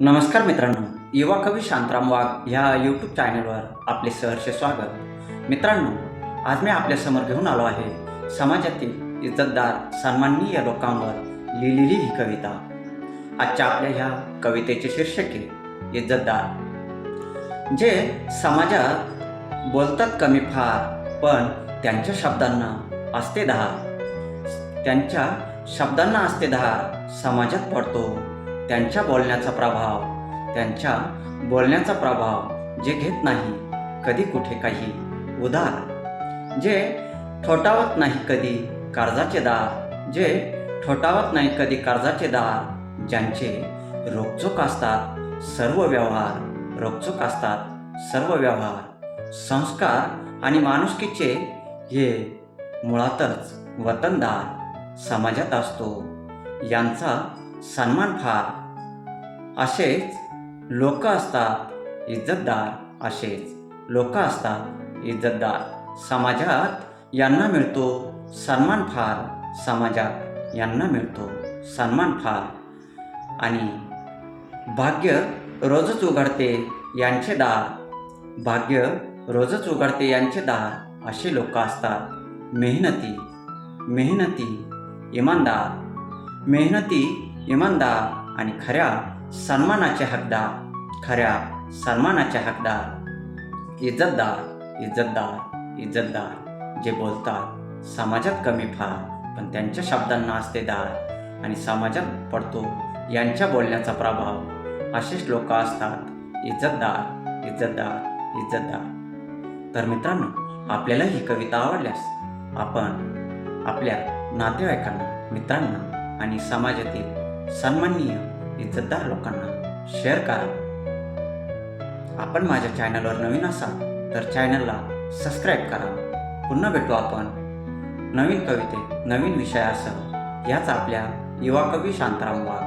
नमस्कार मित्रांनो युवा कवी शांतराम वाघ ह्या यूट्यूब चॅनलवर आपले सहर्ष स्वागत. मित्रांनो आज मी आपल्यासमोर घेऊन आलो आहे समाजातील इज्जतदार सन्माननीय लोकांवर लिहिलेली ही कविता. आजच्या आपल्या ह्या कवितेचे शीर्षक आहे इज्जतदार. जे समाजात बोलतात कमी फार पण त्यांच्या शब्दांना असते दहा. त्यांच्या शब्दांना असते दहा समाजात पडतो. त्यांच्या बोलण्याचा प्रभाव त्यांच्या बोलण्याचा प्रभाव जे घेत नाही कधी कुठे काही उदार. जे ठोठावत नाही कधी कर्जाचे दार जे ठोठावत नाही कधी कर्जाचे दार ज्यांचे रोखचोक असतात सर्व व्यवहार रोखचोक असतात सर्व व्यवहार संस्कार आणि माणुसकीचे हे मुळातच वतनदार समाजात असतो. यांचा सन्मान फार. असेच लोक असतात इज्जतदार असेच लोक असतात इज्जतदार. समाजात यांना मिळतो सन्मान फार समाजात यांना मिळतो सन्मान फार. आणि भाग्य रोजच उघडते यांचे दार. भाग्य रोजच उघडते यांचे दार असे लोक असतात. मेहनती मेहनती इमानदार. मेहनती इमानदार आणि खऱ्या सन्मानाचे हकदार खऱ्या सन्मानाचे हकदार. इज्जतदार इज्जतदार इज्जतदार जे बोलतात समाजात कमी फार पण त्यांच्या शब्दांना असते दार. आणि समाजात पडतो यांच्या बोलण्याचा प्रभाव. असेच लोक असतात इज्जतदार इज्जतदार इज्जतदार. तर मित्रांनो आपल्याला ही कविता आवडल्यास आपण आपल्या नातेवाईकांना मित्रांना आणि समाजातील सन्माननीय इज्जतदार लोकांना शेअर करा. आपण माझ्या चॅनलवर नवीन असाल तर चॅनलला सबस्क्राईब करा. पुन्हा भेटू आपण नवीन कविते नवीन विषयासह. याच आपल्या युवा कवी शांताराम वाघ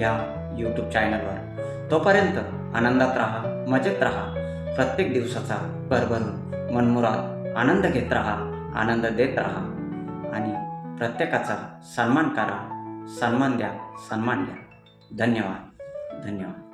या यूट्यूब चॅनलवर तोपर्यंत आनंदात राहा मजेत राहा. प्रत्येक दिवसाचा भरभरून मनमुरात आनंद घेत राहा आनंद देत राहा. आणि प्रत्येकाचा सन्मान करा. सन्मान द्या सन्मान द्या. धन्यवाद धन्यवाद.